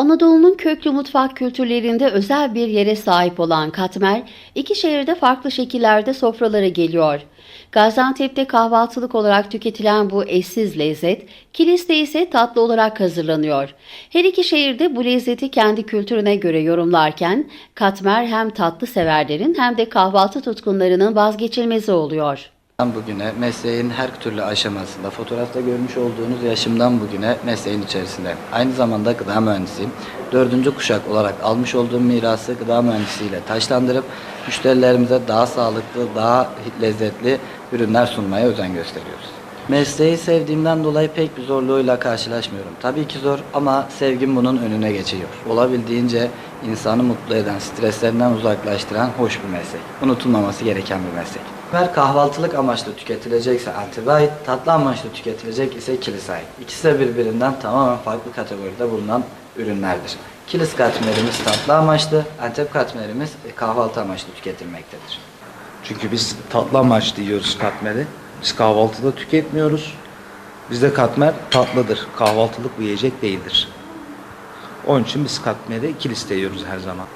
Anadolu'nun köklü mutfak kültürlerinde özel bir yere sahip olan katmer, iki şehirde farklı şekillerde sofralara geliyor. Gaziantep'te kahvaltılık olarak tüketilen bu eşsiz lezzet, Kilis'te ise tatlı olarak hazırlanıyor. Her iki şehirde bu lezzeti kendi kültürüne göre yorumlarken, katmer hem tatlı severlerin hem de kahvaltı tutkunlarının vazgeçilmezi oluyor. Bugüne mesleğin her türlü aşamasında fotoğrafta görmüş olduğunuz yaşımdan bugüne mesleğin içerisinde. Aynı zamanda gıda mühendisiyim. Dördüncü kuşak olarak almış olduğum mirası gıda mühendisiyle taşlandırıp müşterilerimize daha sağlıklı, daha lezzetli ürünler sunmaya özen gösteriyoruz. Mesleği sevdiğimden dolayı pek bir zorluğuyla karşılaşmıyorum. Tabii ki zor ama sevgim bunun önüne geçiyor. Olabildiğince insanı mutlu eden, streslerinden uzaklaştıran hoş bir meslek. Unutulmaması gereken bir meslek. Ver kahvaltılık amaçlı tüketilecekse ait, tatlı amaçlı tüketilecek ise kilise ait. İkisi de birbirinden tamamen farklı kategoride bulunan ürünlerdir. Kilis katmerimiz tatlı amaçlı, Antep katmerimiz kahvaltı amaçlı tüketilmektedir. Çünkü biz tatlı amaçlı yiyoruz katmeri. Biz kahvaltıda tüketmiyoruz. Bizde katmer tatlıdır. Kahvaltılık bir yiyecek değildir. Onun için biz katmeri iki liste yiyoruz her zaman.